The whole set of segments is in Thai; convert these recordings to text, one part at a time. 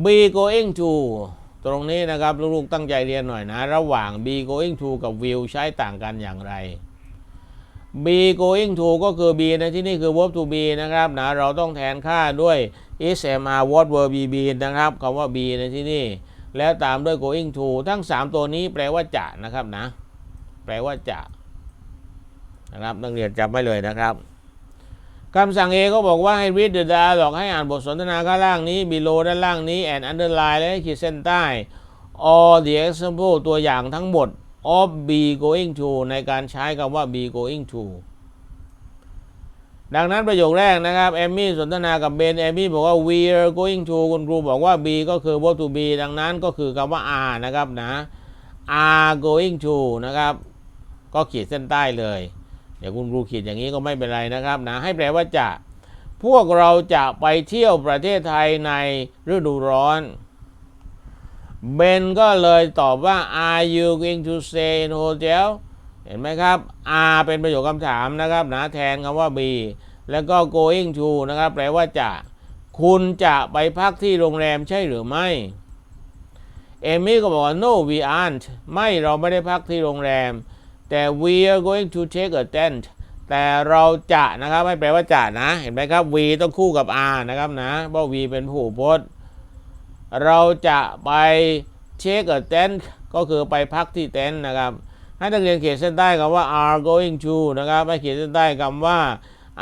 B going to ตรงนี้นะครับลูกๆตั้งใจเรียนหน่อยนะ ระหว่าง B going to กับ will ใช้ต่างกันอย่างไร B going to ก็คือ be ในที่นี่คือ verb to be นะครับนะเราต้องแทนค่าด้วย is am are what were be been นะครับคำว่า be ในที่นี่ แล้วตามด้วย going to ทั้ง 3 ตัวนี้แปลว่าจะนะครับนะ แปลว่าจะนะครับนักเรียนจำไว้เลยนะครับ คำสั่ง A ก็บอกว่าให้ read the dialogue ให้อ่านบทสนทนาข้างล่างนี้ below ด้านล่างนี้ and underline และขีดเส้นใต้ all the example ตัวอย่างทั้งหมด of be going to ในการใช้คำว่า be going to ดังนั้นประโยคแรกนะครับเอมมี่สนทนากับเบนเอมมี่บอกว่า we are going to คุณครูบอกว่า be ก็คือ verb to be ดังนั้นก็คือคำว่า are นะครับนะ are going to นะครับ ก็ขีดเส้นใต้เลย เดี๋ยวคุณครูขีดอย่างนี้ก็ไม่เป็นไรนะครับนะให้แปลว่าจะพวกเราจะไปเที่ยวประเทศไทยในฤดูร้อนเบนก็เลยตอบว่า are you going to stay in hotel เห็นไหมครับ are เป็นประโยคคำถามนะครับนะแทนคำว่า be แล้วก็ going to นะครับ แปลว่าจะ คุณจะไปพักที่โรงแรมใช่หรือไม่ เอมี่ก็บอกว่า no we aren't ไม่เราไม่ได้พักที่โรงแรม แต่ we are going to take a tent แต่เราจะนะครับไม่แปลว่าจะนะ เห็นไหมครับ we ต้องคู่กับ r นะครับนะเพราะ we เป็นผู้พจน์ เราจะไป take a tent ก็คือไปพักที่เต็นท์นะครับ ให้นักเรียนเขียนเส้นใต้คำว่า are going to นะครับให้เขียนเส้นใต้คำว่า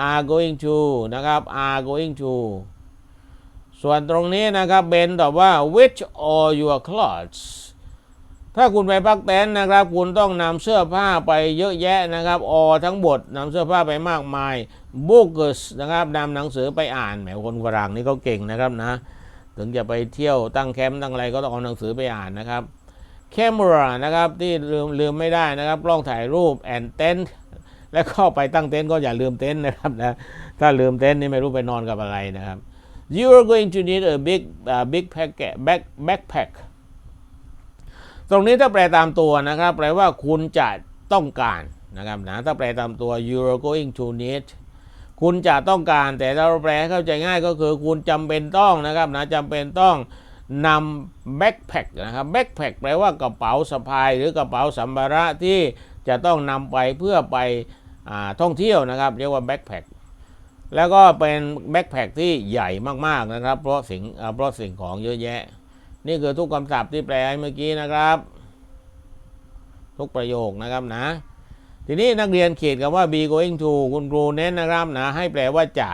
are going to นะครับ are going to ส่วนตรงนี้นะครับเบนตอบว่า which all your clothes ถ้าคุณไปพักเต็นท์นะครับ คุณต้องนำเสื้อผ้าไปเยอะแยะนะครับ all ทั้งหมดนำเสื้อผ้าไปมากมาย books นะครับนำหนังสือไปอ่านแหมคนฝรั่งนี่เขาเก่งนะครับนะ ถึงจะไปเที่ยวตั้งแคมป์ตั้งอะไรก็ต้องเอาหนังสือไปอ่านนะครับ camera นะครับที่ลืมลืมไม่ได้นะครับกล้องถ่ายรูป and tent แล้วก็ไปตั้งเต็นท์ก็อย่าลืมเต็นท์นะครับนะถ้าลืมเต็นท์นี่ไม่รู้ไปนอนกับอะไรนะครับ you are going to need a big uh, big pack back backpack ตรงนี้ถ้าแปลตามตัวนะครับ แปลว่าคุณจะต้องการนะครับนะถ้าแปลตามตัว you're going to need คุณจะต้องการ แต่ถ้าเราแปลให้เข้าใจง่ายก็คือคุณจำเป็นต้องนะครับนะจำเป็นต้องนำแบ็คแพคนะครับแบ็คแพคแปลว่ากระเป๋าสะพายหรือกระเป๋าสัมภาระที่จะต้องนำไปเพื่อไปอท่องเที่ยวนะครับ เรียกว่าแบ็คแพคแล้วก็เป็นแบ็คแพคที่ใหญ่มากๆนะครับ เพราะสิ่งเพราะสิ่งของเยอะแยะ นี่คือทุกคำศัพท์ที่แปลเมื่อกี้นะครับ ทุกประโยคนะครับนะ ทีนี้นักเรียนเขียนคำว่า be going to คุณครูเน้นนะครับนะ ให้แปลว่าจะ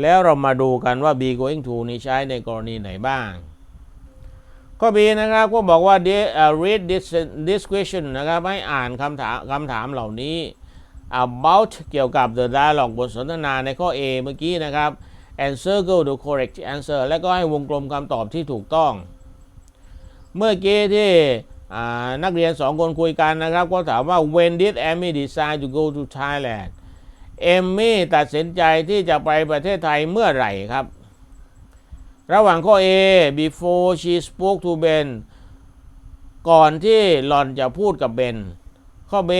แล้วเรามาดูกันว่า be going to นี่ใช้ในกรณีไหนบ้างข้อ B นะครับก็บอกว่า read this this question นะครับให้อ่านคำถามคำถามเหล่านี้ about เกี่ยวกับ the dialogue บทสนทนาในข้อ A เมื่อกี้นะครับ and circle the correct answer แล้วก็ให้วงกลมคำตอบที่ถูกต้อง เมื่อกี้ที่นักเรียนสองคนคุยกันนะครับ ก็ถามว่า when did Amy decide to go to Thailand เอมมี่ตัดสินใจที่จะไปประเทศไทยเมื่อไหร่ครับ ระหว่างข้อ A before she spoke to Ben ก่อนที่หล่อนจะพูดกับเบน ข้อ B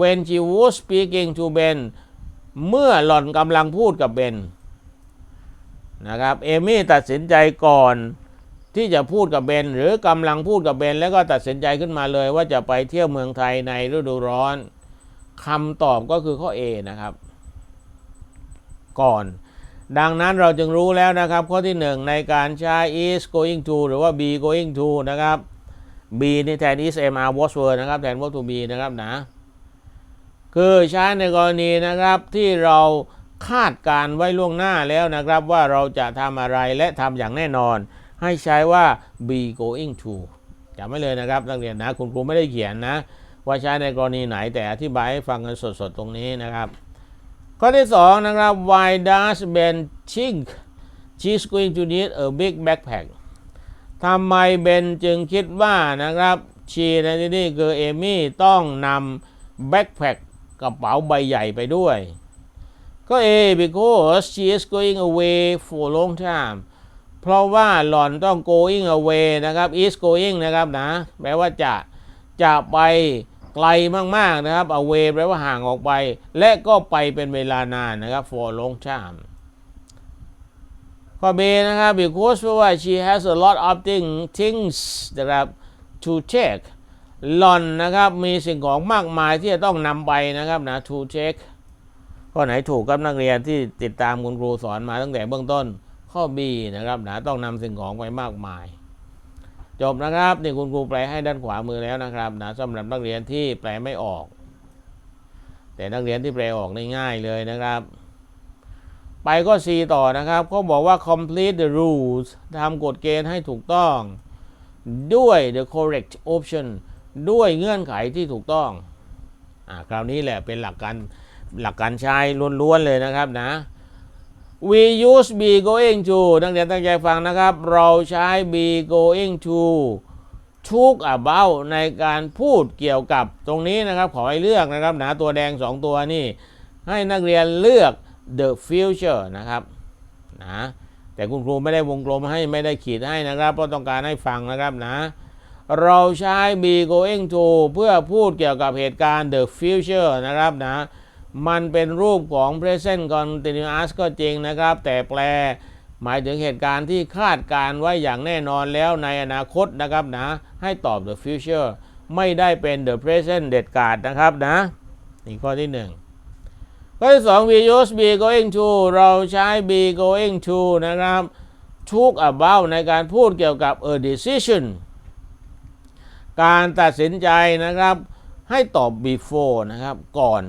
when she was speaking to Ben เมื่อหล่อนกำลังพูดกับเบนนะครับ เอมี่ตัดสินใจก่อน ที่จะพูดกับเบน หรือกำลังพูดกับเบน แล้วก็ตัดสินใจขึ้นมาเลย ว่าจะไปเที่ยวเมืองไทยในฤดูร้อนคำตอบก็คือข้อ A นะครับ ก่อน ดังนั้นเราจึงรู้แล้วนะครับ ข้อที่ 1 ในการใช้ is going to หรือว่า be going to นะครับ b นี่แทน is am are was were นะครับแทน verb to be นะครับนะ คือใช้ในกรณีนะครับที่เราคาดการไว้ล่วงหน้าแล้วนะครับ ว่าเราจะทำอะไรและทำอย่างแน่นอน ให้ใช้ว่า be going to จำไว้เลยนะครับนักเรียนนะคุณครูไม่ได้เขียนนะ ว่าใช้ในกรณีไหนแต่อธิบายให้ฟังกันสดๆ ตรงนี้นะครับ ข้อที่ 2 นะครับ why does Ben think she's going to need a big backpack ทำไมเบนจึงคิดว่านะครับชีในที่นี่คือเอมี่ต้องนำแบ็คแพคกระเป๋าใบใหญ่ไปด้วย ก็ A because she is going away for long time เพราะว่าหล่อนต้อง going away นะครับ is going นะครับนะแปลว่าจะจะไปไกลมากๆนะครับ away แปลว่าห่างออกไป และก็ไปเป็นเวลานานนะครับ for long time ข้อ B นะครับ because เพราะว่า she has a lot of thing, things นะครับ to check หล่อนนะครับมีสิ่งของมากมายที่จะต้องนำไปนะครับนะ to check ข้อไหนถูกครับนักเรียนที่ติดตามคุณครูสอนมาตั้งแต่เบื้องต้น ข้อ B นะครับนะต้องนำสิ่งของไปมากมาย จบนะครับนี่คุณครูแปลให้ด้านขวามือแล้วนะครับนะสำหรับนักเรียนที่แปลไม่ออก แต่นักเรียนที่แปลออกได้ง่ายเลยนะครับ ไปก็ C ต่อนะครับเขาบอกว่า complete the rules ทำกฎเกณฑ์ให้ถูกต้อง ด้วย the correct option ด้วยเงื่อนไขที่ถูกต้องอ่าคราวนี้แหละเป็นหลักการหลักการใช้ล้วนๆเลยนะครับนะ we use be going to นักเรียนตั้งใจฟังนะครับ เราใช้ be going to talk about ในการพูดเกี่ยวกับตรงนี้นะครับ ขอให้เลือกนะครับ หนะตัวแดง 2 ตัวนี่ ให้นักเรียนเลือก the future นะครับนะแต่คุณครูไม่ได้วงกลมให้ไม่ได้ขีดให้นะครับ เพราะต้องการให้ฟังนะครับนะ เราใช้ be going to เพื่อพูดเกี่ยวกับเหตุการณ์ the future นะครับนะ มันเป็นรูปของ present continuous ก็จริงนะครับ แต่แปลหมายถึงเหตุการณ์ที่คาดการไว้อย่างแน่นอนแล้วในอนาคตนะครับนะ ให้ตอบ the future ไม่ได้เป็น the present เด็ดขาดนะครับนะนี่ข้อที่หนึ่งข้อที่สอง we use be going to เราใช้ be going to นะครับ talk about ในการพูดเกี่ยวกับ a decision การตัดสินใจนะครับ ให้ตอบ before นะครับ ก่อน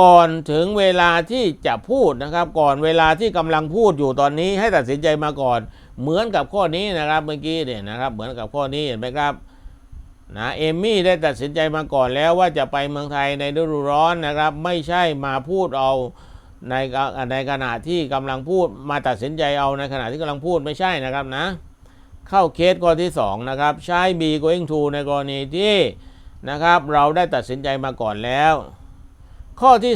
ก่อนถึงเวลาที่จะพูดนะครับ ก่อนเวลาที่กำลังพูดอยู่ตอนนี้ให้ตัดสินใจมาก่อน เหมือนกับข้อนี้นะครับเมื่อกี้เนี่ยนะครับ เหมือนกับข้อนี้เห็นไหมครับนะเอมี่ได้ตัดสินใจมาก่อนแล้วว่าจะไปเมืองไทยในฤดูร้อนนะครับ ไม่ใช่มาพูดเอาในในขณะที่กำลังพูดมาตัดสินใจเอาในขณะที่กำลังพูดไม่ใช่นะครับนะ เข้าเคสข้อที่2นะครับใช้ be going to ในกรณีที่นะครับ เราได้ตัดสินใจมาก่อนแล้ว ข้อที่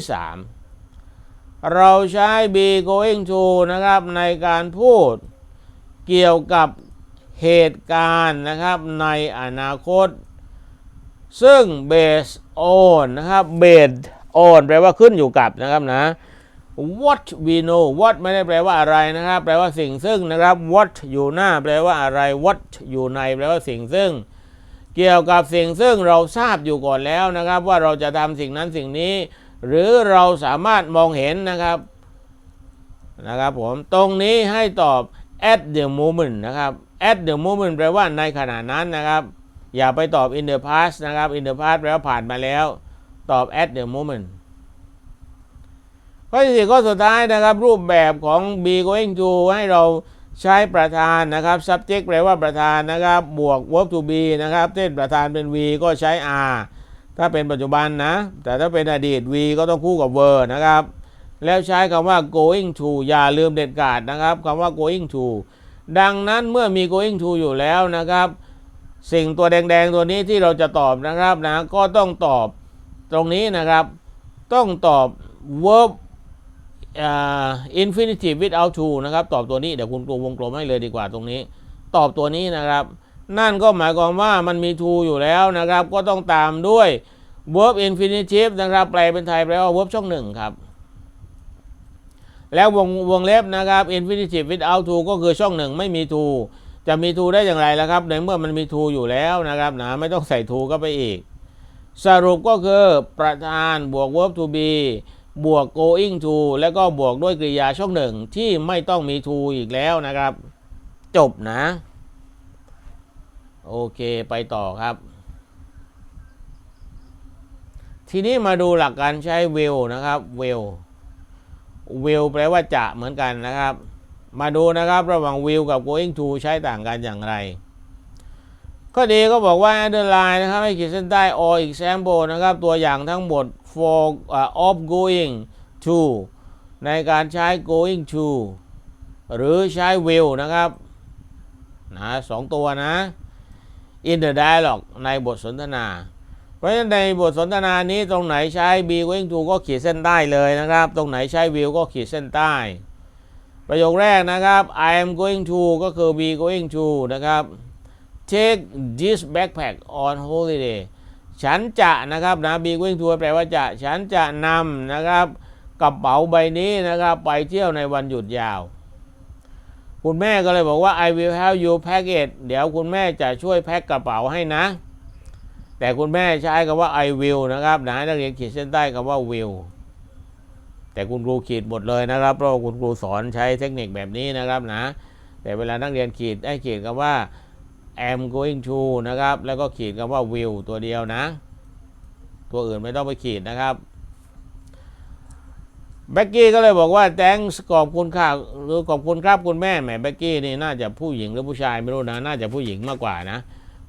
3 เราใช้ be going to นะครับในการพูดเกี่ยวกับเหตุการณ์นะครับในอนาคต ซึ่ง based on นะครับ based on แปลว่าขึ้นอยู่กับนะครับนะ what we know what ไม่ได้แปลว่าอะไรนะครับ แปลว่าสิ่งซึ่งนะครับ what อยู่หน้า แปลว่าอะไร what อยู่ใน แปลว่าสิ่งซึ่ง เกี่ยวกับสิ่งซึ่งเราทราบอยู่ก่อนแล้วนะครับ ว่าเราจะทำสิ่งนั้นสิ่งนี้ หรือเราสามารถมองเห็นนะครับนะครับผมตรงนี้ให้ตอบ at the moment นะครับ at the moment แปลว่าในขณะนั้นนะครับ อย่าไปตอบ in the past นะครับ in the past แปลว่าผ่านมาแล้ว ตอบ at the moment ข้อที่สี่ข้อสุดท้ายนะครับ รูปแบบของ be going to ให้เราใช้ประธานนะครับ subject แปลว่าประธานนะครับ บวก verb to be นะครับเช่นประธานเป็น v ก็ใช้ are ถ้าเป็นปัจจุบันนะ แต่ถ้าเป็นอดีต v ก็ต้องคู่กับ were นะครับ แล้วใช้คำว่า going to อย่าลืมเด็ดขาดนะครับคำว่า going to ดังนั้นเมื่อมี going to อยู่แล้วนะครับ สิ่งตัวแดงๆตัวนี้ที่เราจะตอบนะครับนะ ก็ต้องตอบตรงนี้นะครับ ต้องตอบ verb uh, infinitive without to นะครับ ตอบตัวนี้เดี๋ยวคุณครูวงกลมให้เลยดีกว่าตรงนี้ ตอบตัวนี้นะครับ นั่นก็หมายความว่ามันมี to อยู่แล้วนะครับ ก็ต้องตามด้วย verb infinitive นะครับ แปลเป็นไทยแปลว่า verb ช่องหนึ่งครับ แล้ววงวงเล็บนะครับ infinitive without to ก็คือช่องหนึ่งไม่มี to จะมี to ได้อย่างไรล่ะครับในเมื่อมันมี to อยู่แล้วนะครับนะไม่ต้องใส่ to ก็ไปอีก สรุปก็คือประธานบวก verb to be บวก going to แล้วก็บวกด้วยกริยาช่องหนึ่งที่ไม่ต้องมี to อีกแล้วนะครับ จบนะ โอเคไปต่อครับ ทีนี้มาดูหลักการใช้ will นะครับ will will แปลว่าจะเหมือนกันนะครับ มาดูนะครับระหว่าง will กับ going to ใช้ต่างกันอย่างไรข้อดีก็บอกว่า underline นะครับให้ขีดเส้นใต้ or example นะครับ ตัวอย่างทั้งหมด for uh, of going to ในการใช้ going to หรือใช้ will นะครับนะสองตัวนะ in the dialogue ในบทสนทนา เพราะฉะนั้นในบทสนทนานี้ตรงไหนใช้ be going to ก็ขีดเส้นใต้เลยนะครับ ตรงไหนใช้ will ก็ขีดเส้นใต้ ประโยคแรกนะครับ I am going to ก็คือ be going to นะครับ take this backpack on holiday ฉันจะนะครับนะ be going to แปลว่าจะฉันจะนำนะครับกระเป๋าใบนี้นะครับ ไปเที่ยวในวันหยุดยาว คุณแม่ก็เลยบอกว่า I will help you pack it เดี๋ยวคุณแม่จะช่วยแพ็คกระเป๋าให้นะ แต่คุณแม่ใช้คำว่า I will นะครับนะนักเรียนขีดเส้นใต้คำว่า will แต่คุณครูขีดหมดเลยนะครับ เพราะคุณครูสอนใช้เทคนิคแบบนี้นะครับนะ แต่เวลานักเรียนขีดให้ขีดคำว่า am going to นะครับ แล้วก็ขีดคำว่า will ตัวเดียวนะ ตัวอื่นไม่ต้องไปขีดนะครับ แบ็กกี้ก็เลยบอกว่า thanks ขอบคุณค่ะหรือขอบคุณครับคุณแม่แหมแบ็กกี้นี่น่าจะผู้หญิงหรือผู้ชายไม่รู้นะ น่าจะผู้หญิงมากกว่านะ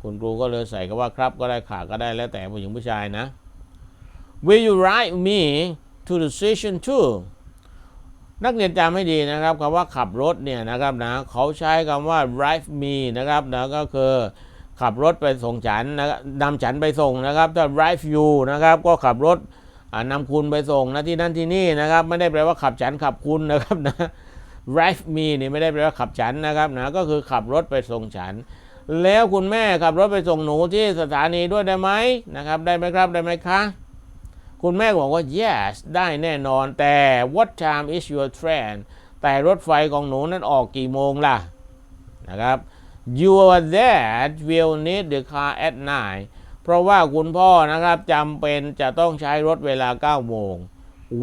คุณครูก็เลยใส่คำว่าครับก็ได้ค่ะก็ได้แล้วแต่ผู้หญิงผู้ชายนะ Will you ride me to the station too นักเรียนจำให้ดีนะครับคำว่าขับรถเนี่ยนะครับนะเขาใช้คำว่า drive me นะครับนะก็คือขับรถไปส่งฉันนะนำฉันไปส่งนะครับถ้า drive you นะครับก็ขับรถ นำคุณไปส่งนะที่นั่นที่นี่นะครับ ไม่ได้แปลว่าขับฉันขับคุณนะครับนะ drive me นี่ไม่ได้แปลว่าขับฉันนะครับนะก็คือขับรถไปส่งฉัน แล้วคุณแม่ขับรถไปส่งหนูที่สถานีด้วยได้ไหมนะครับ ได้ไหมครับได้ไหมคะคุณแม่บอกว่า yes ได้แน่นอน แต่ what time is your train แต่รถไฟของหนูนั้นออกกี่โมงล่ะนะครับ your dad will need the car at night เพราะว่าคุณพ่อนะครับจำเป็นจะต้องใช้รถเวลา 9 โมง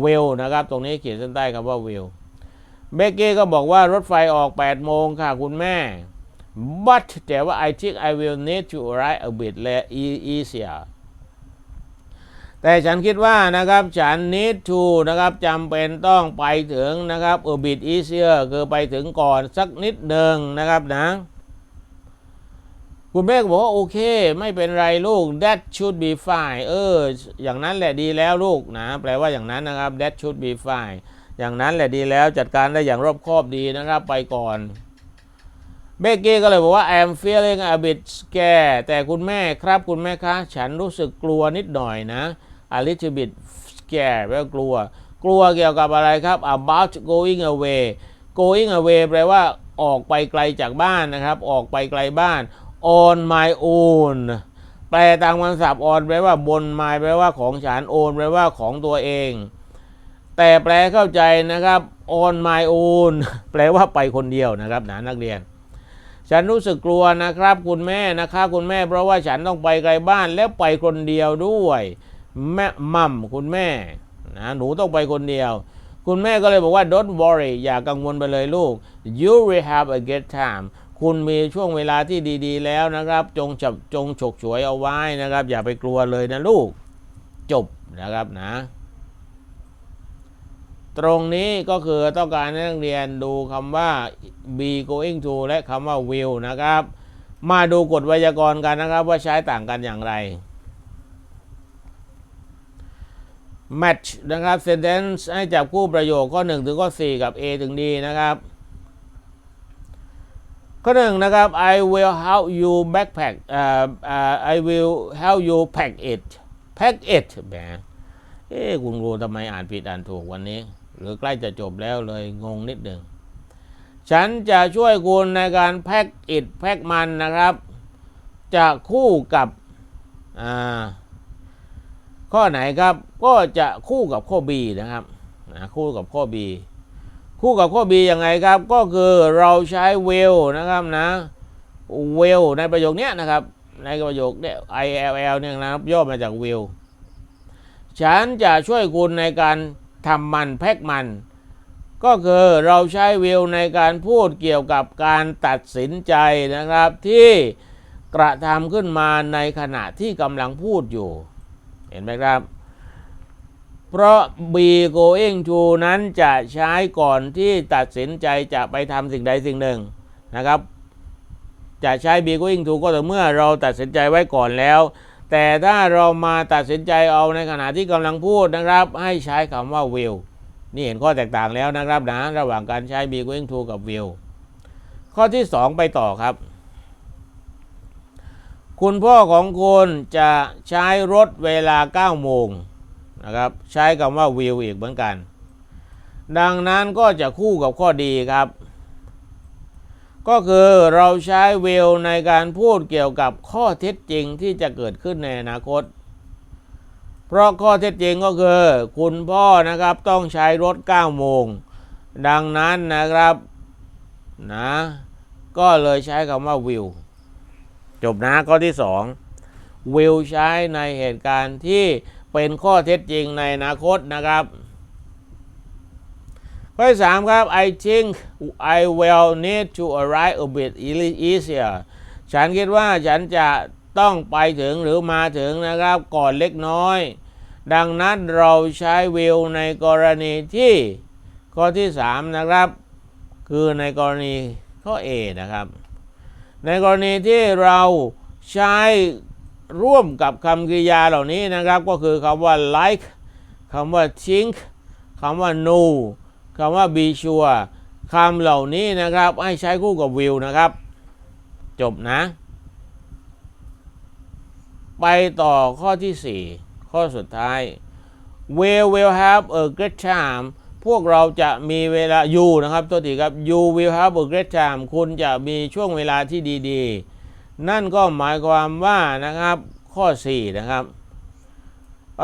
will นะครับ ตรงนี้เขียนเส้นใต้คำว่า will เบกกี้ก็บอกว่ารถไฟออก 8 โมงค่ะคุณแม่ but แต่ว่า I think I will need to arrive a bit late easier แต่ฉันคิดว่านะครับฉัน need to นะครับจำเป็นต้องไปถึงนะครับ a bit easier คือไปถึงก่อนสักนิดหนึ่งนะครับนะ คุณแม่ก็บอกว่าโอเค ไม่เป็นไรลูก that should be fine เออ อย่างนั้นแหละดีแล้วลูกนะ แปลว่าอย่างนั้นนะครับ that should be fine อย่างนั้นแหละดีแล้วจัดการได้อย่างรอบคอบดีนะครับไปก่อนเบกกี้ก็เลยบอกว่า I'm feeling a bit scared แต่คุณแม่ครับคุณแม่คะ ฉันรู้สึกกลัวนิดหน่อยนะ a little bit scared แปลว่ากลัว กลัวเกี่ยวกับอะไรครับ about going away going away แปลว่าออกไปไกลจากบ้านนะครับ ออกไปไกลบ้าน on my own แปลตามคำศัพท์ on แปลว่าบน my แปลว่าของฉัน own แปลว่าของตัวเอง แต่แปลเข้าใจนะครับ on my own แปลว่าไปคนเดียวนะครับนะนักเรียน ฉันรู้สึกกลัวนะครับ คุณแม่นะครับคุณแม่ เพราะว่าฉันต้องไปไกลบ้านแล้วไปคนเดียวด้วยแม่มัมคุณแม่นะหนูต้องไปคนเดียว คุณแม่ก็เลยบอกว่า don't worry อย่ากังวลไปเลยลูก you will have a good time คุณมีช่วงเวลาที่ดี ๆ แล้วนะครับ จงจับจงฉกฉวยเอาไว้นะครับ อย่าไปกลัวเลยนะลูก จบนะครับนะ ตรงนี้ก็คือต้องการให้นักเรียนดูคำว่า be going to และคำว่า will นะครับ มาดูกฎไวยากรณ์กันนะครับ ว่าใช้ต่างกันอย่างไร match นะครับ sentence ให้จับคู่ประโยคข้อ 1 ถึงข้อ 4 กับ A ถึง D นะครับ ข้อหนึ่งนะครับ I will help you backpack อ่าอ่า I will help you pack it pack it แหมเอ๊คุณครูทำไมอ่านผิดอ่านถูกวันนี้ หรือใกล้จะจบแล้วเลยงงนิดหนึ่งฉันจะช่วยคุณในการแพ็กอิดแพ็กมันนะครับ จะคู่กับอ่าข้อไหนครับก็จะคู่กับข้อ B นะครับคู่กับข้อ B คู่กับข้อ B ยังไงครับ ก็คือเราใช้ will นะครับนะ will ในประโยคนี้นะครับ ในประโยคเนี่ย ILL เนี่ยนะครับย่อมาจาก will ฉันจะช่วยคุณในการทำมันแพ็กมัน ก็คือเราใช้ will ในการพูดเกี่ยวกับการตัดสินใจนะครับที่กระทำขึ้นมาในขณะที่กำลังพูดอยู่ เห็นไหมครับ เพราะ be going to นั้นจะใช้ก่อนที่ตัดสินใจจะไปทำสิ่งใดสิ่งหนึ่งนะครับ จะใช้ be going to ก็ต่อเมื่อเราตัดสินใจไว้ก่อนแล้ว แต่ถ้าเรามาตัดสินใจเอาในขณะที่กำลังพูดนะครับ ให้ใช้คำว่า will นี่เห็นข้อแตกต่างแล้วนะครับนะ ระหว่างการใช้ be going to กับ will ข้อที่ 2 ไปต่อครับ คุณพ่อของคุณจะใช้รถเวลา9โมง นะครับใช้คำว่า will อีกเหมือนกัน ดังนั้นก็จะคู่กับข้อดีครับ ก็คือเราใช้ will ในการพูดเกี่ยวกับข้อเท็จจริงที่จะเกิดขึ้นในอนาคต เพราะข้อเท็จจริงก็คือ คุณพ่อนะครับต้องใช้รถ9โมง ดังนั้นนะครับนะก็เลยใช้คำว่า will จบนะข้อที่ 2 will ใช้ในเหตุการณ์ที่ เป็นข้อเท็จจริงในอนาคตนะครับ ข้อที่3ครับ I think I will need to arrive a bit easier ฉันคิดว่าฉันจะต้องไปถึงหรือมาถึงนะครับ ก่อนเล็กน้อย ดังนั้นเราใช้ will ในกรณีที่ข้อที่ 3 นะครับ คือในกรณีข้อ A นะครับ ในกรณีที่เราใช้ ร่วมกับคำกริยาเหล่านี้นะครับ ก็คือคำว่า like คำว่า think คำว่า know คำว่า be sure คำเหล่านี้นะครับ ให้ใช้คู่กับ will นะครับ จบนะ ไปต่อข้อที่ 4 ข้อสุดท้าย we will have a great time พวกเราจะมีเวลาอยู่นะครับตัวทีครับ you will have a great time คุณจะมีช่วงเวลาที่ดีๆ นั่นก็หมายความว่านะครับข้อ 4 นะครับ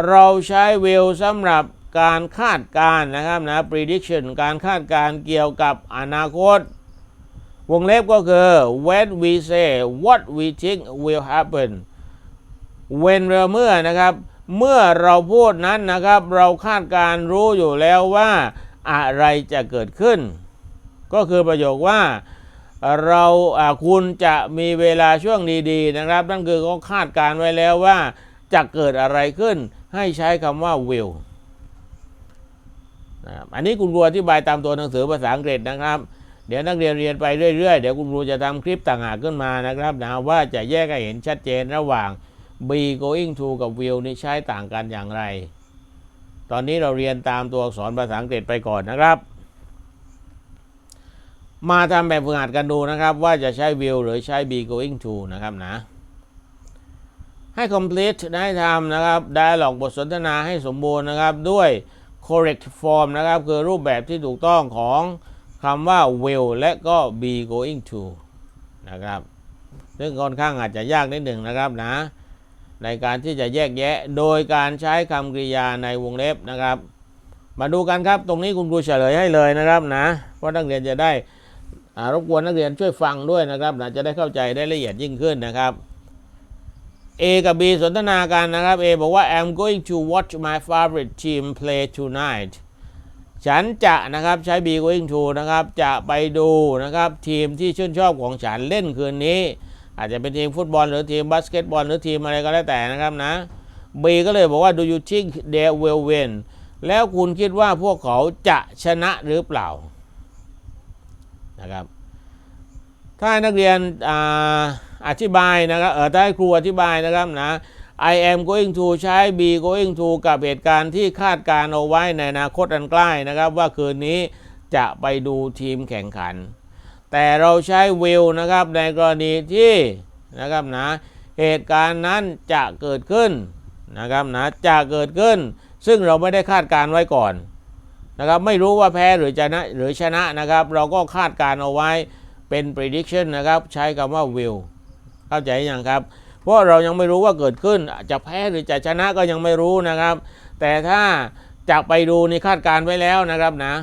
เราใช้ will สำหรับการคาดการณ์นะครับนะ prediction การคาดการณ์เกี่ยวกับอนาคต วงเล็บก็คือ when we say what we think will happen when เราเมื่อนะครับ เมื่อเราพูดนั้นนะครับ เราคาดการรู้อยู่แล้วว่าอะไรจะเกิดขึ้น ก็คือประโยคว่า เราคุณจะมีเวลาช่วงดีๆนะครับ นั่นคือเขาคาดการไว้แล้วว่าจะเกิดอะไรขึ้น ให้ใช้คำว่า will นะครับอันนี้คุณครูอธิบายตามตัวหนังสือภาษาอังกฤษนะครับ เดี๋ยวนักเรียนเรียนไปเรื่อยๆ เดี๋ยวคุณครูจะทำคลิปต่างหากขึ้นมานะครับนะว่าจะแยกให้เห็นชัดเจนระหว่าง be going to กับ will นี่ใช้ต่างกันอย่างไร ตอนนี้เราเรียนตามตัวอักษรภาษาอังกฤษไปก่อนนะครับ มาทำแบบฝึกหัดกันดูนะครับ ว่าจะใช้ will หรือใช้ be going to นะครับนะให้ complete ได้ทำนะครับ dialog บทสนทนาให้สมบูรณ์นะครับ ด้วย correct form นะครับ คือรูปแบบที่ถูกต้องของคำว่า will และก็ be going to นะครับ ซึ่งค่อนข้างอาจจะยากนิดหนึ่งนะครับนะ ในการที่จะแยกแยะโดยการใช้คำกริยาในวงเล็บนะครับ มาดูกันครับ ตรงนี้คุณครูเฉลยให้เลยนะครับนะเพราะนักเรียนจะได้ รบกวนนักเรียนช่วยฟังด้วยนะครับนะจะได้เข้าใจได้ละเอียดยิ่งขึ้นนะครับ A กับ B สนทนากันนะครับ A บอกว่า I'm going to watch my favorite team play tonight ฉันจะนะครับใช้ B going to นะครับจะไปดูนะครับทีมที่ชื่นชอบของฉันเล่นคืนนี้ อาจจะเป็นทีมฟุตบอลหรือทีมบาสเกตบอลหรือทีมอะไรก็แล้วแต่นะครับนะ B ก็เลยบอกว่า do you think they will win แล้วคุณคิดว่าพวกเขาจะชนะหรือเปล่า นะครับถ้านักเรียนออธิบายนะครับเออถ้าครูอธิบายนะครับนะ I am going to ใช้ be going to กับเหตุการณ์ที่คาดการเอาไว้ในอนาคตอันใกล้นะครับ ว่าคืนนี้จะไปดูทีมแข่งขัน แต่เราใช้ will นะครับในกรณีที่นะครับนะเหตุการณ์นั้นจะเกิดขึ้นนะครับนะจะเกิดขึ้น ซึ่งเราไม่ได้คาดการไว้ก่อน นะครับไม่รู้ว่าแพ้หรือชนะหรือชนะนะครับ เราก็คาดการเอาไว้เป็น prediction นะครับ ใช้คำว่า will เข้าใจยังครับ เพราะเรายังไม่รู้ว่าเกิดขึ้นจะแพ้หรือจะชนะก็ยังไม่รู้นะครับ แต่ถ้าจะไปดูนี่คาดการไว้แล้วนะครับนะ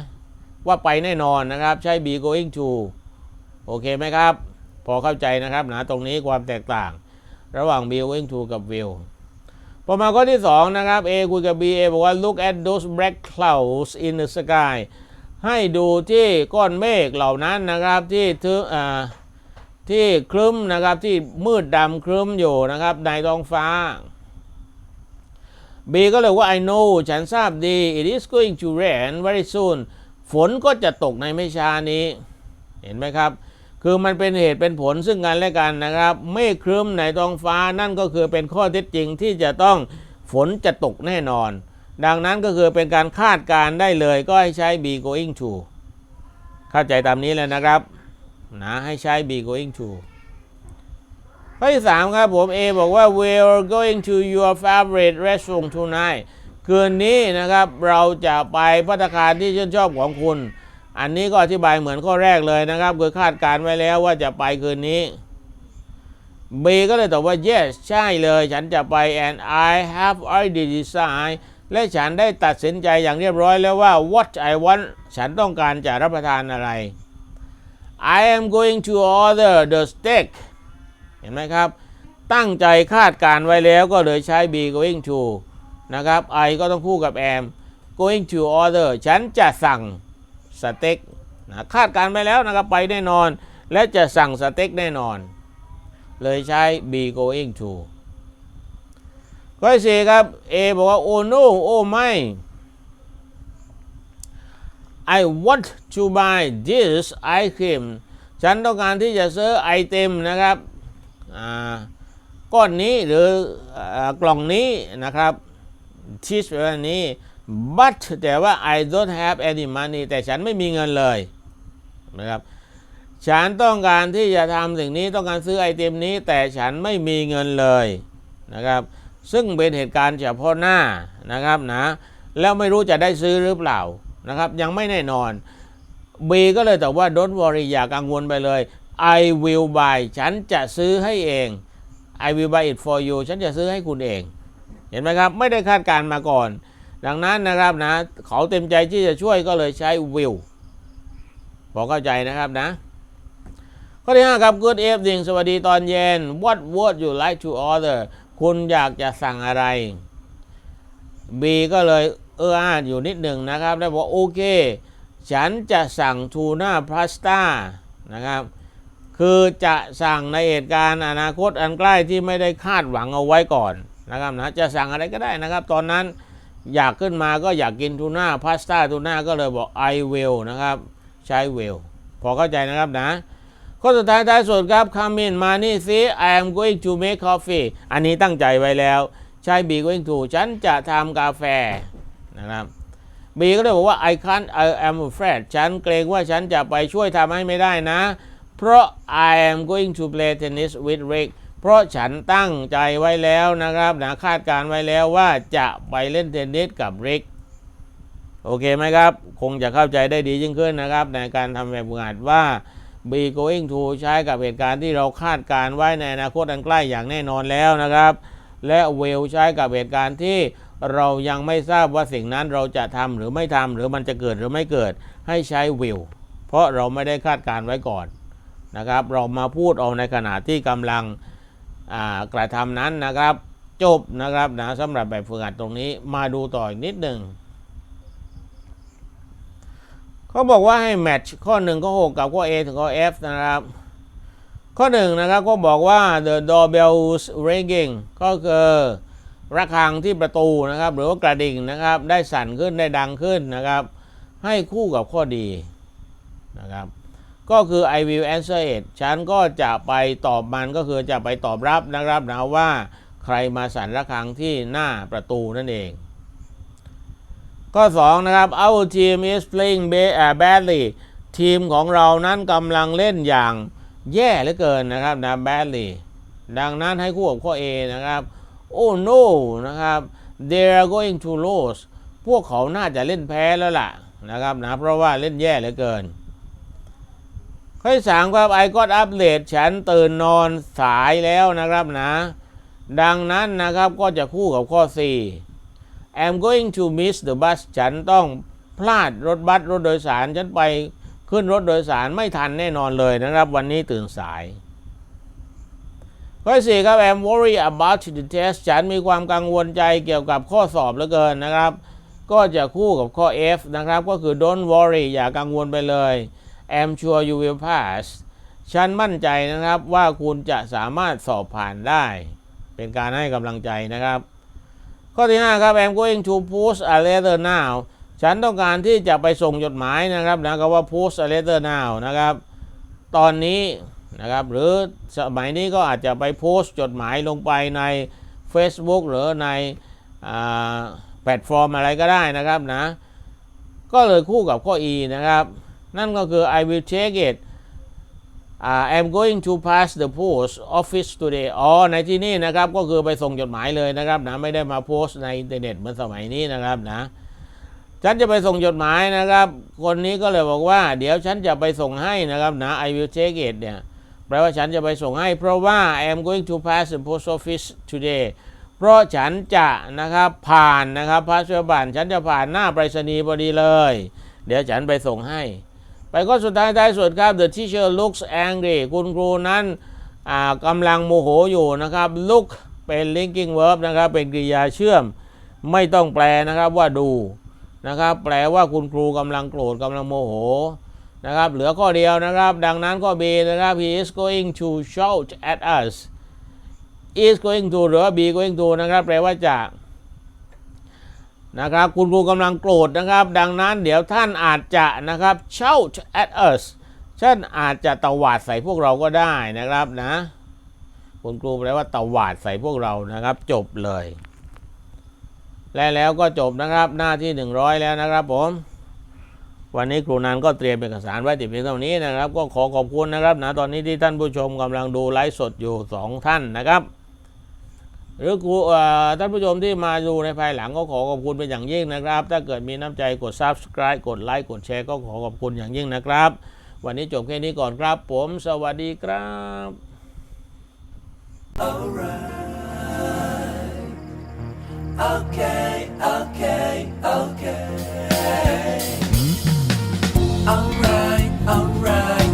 ว่าไปแน่นอนนะครับ ใช้ be going to โอเคไหมครับ พอเข้าใจนะครับนะตรงนี้ความแตกต่าง ระหว่าง be going to กับ will อมาข้อที่ 2 นะครับ A คุยกับ B A บอกว่า look at those black clouds in the sky ให้ดูที่ก้อนเมฆเหล่านั้นนะครับที่ทึอ่าที่ครึ้มนะครับที่มืดดำครึ้มอยู่นะครับในท้องฟ้า B ก็เลยว่า I know ฉันทราบดี it is going to rain very soon ฝนก็จะตกในไม่ช้านี้ เห็นไหมครับ คือมันเป็นเหตุเป็นผลซึ่งกันและกันนะครับเมฆครึ้มในท้องฟ้านั่นก็คือเป็นข้อเท็จจริงที่จะต้องฝนจะตกแน่นอน ดังนั้นก็คือเป็นการคาดการได้เลยก็ให้ใช้ be going to เข้าใจตามนี้เลยนะครับนะให้ใช้ be going to ข้อที่สามครับผม A บอกว่า we're going to your favorite restaurant tonight คืนนี้นะครับเราจะไปพัตตาคารที่ชื่นชอบของคุณ อันนี้ก็อธิบายเหมือนข้อแรกเลยนะครับคือคาดการณ์ไว้แล้วว่าจะไปคืนนี้ B ก็เลยตอบว่า yes ใช่เลย ฉันจะไป and I have already decided และฉันได้ตัดสินใจอย่างเรียบร้อยแล้วว่า what I want ฉันต้องการจะรับประทานอะไร I am going to order the steak เห็นไหมครับ ตั้งใจคาดการไว้แล้วก็เลยใช้ be going to นะครับ I ก็ต้องคู่กับ am going to order ฉันจะสั่ง สเต็กนะคาดการไว้แล้วนะครับไปแน่นอน และจะสั่งสเต็กแน่นอน เลยใช้ be going to ข้อที่สี่ครับ A บอกว่า oh no โอ้ไม่ I want to buy this ice cream ฉันต้องการที่จะซื้อไอเทมนะครับอ่าก้อนนี้หรืออากล่องนี้นะครับชีสแบบนี้ but แต่ว่า I don't have any money แต่ฉันไม่มีเงินเลยนะครับฉันต้องการที่จะทำสิ่งนี้ต้องการซื้อไอเทมนี้ แต่ฉันไม่มีเงินเลยนะครับซึ่งเป็นเหตุการณ์เฉพาะหน้านะครับนะแล้วไม่รู้จะได้ซื้อหรือเปล่านะครับยังไม่แน่นอน B ก็เลยตอบว่า don't worry อย่ากังวลไปเลย I will buy ฉันจะซื้อให้เอง I will buy it for you ฉันจะซื้อให้คุณเอง เห็นไหมครับ ไม่ได้คาดการมาก่อน ดังนั้นนะครับนะเขาเต็มใจที่จะช่วยก็เลยใช้ will พอเข้าใจนะครับนะ ข้อที่5ครับ Good evening สวัสดีตอนเย็น What would you like to order คุณอยากจะสั่งอะไร B ก็เลยเอออาอยู่นิดหนึ่งนะครับแล้วบอกโอเค ฉันจะสั่งทูน่าพาสต้านะครับคือจะสั่งในเหตุการณ์อนาคตอันใกล้ที่ไม่ได้คาดหวังเอาไว้ก่อนนะครับนะจะสั่งอะไรก็ได้นะครับ ตอนนั้น อยากขึ้นมาก็อยากกินทูน่าพาสต้าทูน่าก็เลยบอก I will นะครับ ใช้ will พอเข้าใจนะครับนะข้อสุดท้ายท้ายสุดครับ come in มานี่สิ I am going to make coffee อันนี้ตั้งใจไว้แล้ว ใช้ be going to ฉันจะทำกาแฟนะครับ B ก็เลยบอกว่า I can't I am afraid ฉันเกรงว่าฉันจะไปช่วยทำให้ไม่ได้นะ เพราะ I am going to play tennis with Rick เพราะฉันตั้งใจไว้แล้วนะครับนะคาดการไว้แล้วว่าจะไปเล่นเทนนิสกับ Rick โอเคไหมครับ คงจะเข้าใจได้ดียิ่งขึ้นนะครับ ในการทำแบบฝึกหัดว่า be going to ใช้กับเหตุการณ์ที่เราคาดการไว้ในอนาคตอันใกล้อย่างแน่นอนแล้วนะครับ และ will ใช้กับเหตุการณ์ที่เรายังไม่ทราบว่าสิ่งนั้นเราจะทำหรือไม่ทำหรือมันจะเกิดหรือไม่เกิดให้ใช้ will เพราะเราไม่ได้คาดการไว้ก่อนนะครับ เรามาพูดเอาในขณะที่กำลัง กระทำนั้นนะครับ จบนะครับนะสำหรับแบบฝึกหัดตรงนี้มาดูต่ออีกนิดหนึ่งเขาบอกว่าให้แมทช์ข้อ1ข้อ 6 กับข้อ A ถึงข้อ F นะครับ ข้อ1นะครับก็บอกว่า the doorbell's ringing ก็คือระฆังที่ประตูนะครับ หรือว่ากระดิ่งนะครับ ได้สั่นขึ้นได้ดังขึ้นนะครับ ให้คู่กับข้อดีนะครับ ก็คือ I will answer it ฉันก็จะไปตอบมันก็คือจะไปตอบรับนะครับนะว่าใครมาสั่นระฆังที่หน้าประตูนั่นเอง ข้อ 2 นะครับ our team is playing badly ทีมของเรานั้นกำลังเล่นอย่างแย่เหลือเกินนะครับนะ badly ดังนั้นให้คู่กับข้อ A นะครับ oh no นะครับ they are going to lose พวกเขาน่าจะเล่นแพ้แล้วล่ะนะครับนะเพราะว่าเล่นแย่เหลือเกิน ข้อที่สามครับ I got up late ฉันตื่นนอนสายแล้วนะครับนะ ดังนั้นนะครับก็จะคู่กับข้อ 4 I'm going to miss the bus ฉันต้องพลาดรถบัสรถโดยสาร ฉันไปขึ้นรถโดยสารไม่ทันแน่นอนเลยนะครับ วันนี้ตื่นสาย ข้อสี่ครับ I'm worried about the test ฉันมีความกังวลใจเกี่ยวกับข้อสอบเหลือเกินนะครับ ก็จะคู่กับข้อ F นะครับ ก็คือ don't worry อย่ากังวลไปเลย I'm sure you will pass ฉันมั่นใจนะครับว่าคุณจะสามารถสอบผ่านได้ เป็นการให้กำลังใจนะครับ ข้อที่5ครับ I'm going to post a letter now ฉันต้องการที่จะไปส่งจดหมายนะครับนะก็ว่า post a letter now นะครับ ตอนนี้นะครับหรือสมัยนี้ก็อาจจะไปโพสต์จดหมายลงไปใน Facebook หรือในอแพลตฟอร์มอะไรก็ได้นะครับนะ ก็เลยคู่กับข้อ E นะครับ นั่นก็คือ I will check it อ่า I'm going to pass the post office today อ๋อในที่นี่นะครับก็คือไปส่งจดหมายเลยนะครับนะไม่ได้มาโพสต์ในอินเทอร์เน็ตเหมือนสมัยนี้นะครับนะฉันจะไปส่งจดหมายนะครับ คนนี้ก็เลยบอกว่า เดี๋ยวฉันจะไปส่งให้นะครับนะ I will take it เนี่ยแปลว่าฉันจะไปส่งให้ เพราะว่า I am going to pass the post office today เพราะฉันจะนะครับผ่านนะครับพาสเวบันฉันจะผ่านหน้าไปรษณีย์พอดีเลย เดี๋ยวฉันไปส่งให้ ไปข้อสุดท้ายท้ายสุดครับ the teacher looks angry คุณครูนั้นกำลังโมโหอยู่นะครับ look เป็น linking verb นะครับ เป็นกริยาเชื่อม ไม่ต้องแปลนะครับว่าดูนะครับ แปลว่าคุณครูกำลังโกรธกำลังโมโหนะครับ เหลือข้อเดียวนะครับ ดังนั้นข้อ B นะครับ he is going to shout at us is going to หรือว่า be going to นะครับ แปลว่าจะ นะครับ คุณครูกำลังโกรธนะครับ ดังนั้นเดี๋ยวท่านอาจจะนะครับ shout at us ท่านอาจจะตวาดใส่พวกเราก็ได้นะครับนะ คุณครูแปลว่าตวาดใส่พวกเรานะครับ จบเลย และแล้วก็จบนะครับหน้าที่ 100 แล้วนะครับผมวันนี้ครูนันก็เตรียมเอกสารไว้ติดเพียงเท่านี้นะครับ ก็ขอขอบคุณนะครับนะตอนนี้ที่ท่านผู้ชมกำลังดูไลฟ์สดอยู่ 2 ท่านนะครับ หรือครูท่านผู้ชมที่มาดูในภายหลังก็ขอขอบคุณเป็นอย่างยิ่งนะครับ ถ้าเกิดมีน้ำใจกด subscribe กดไลค์กดแชร์ก็ขอขอบคุณอย่างยิ่งนะครับ วันนี้จบแค่นี้ก่อนครับ ผมสวัสดีครับ Alright Okay Okay Okay Alright Alright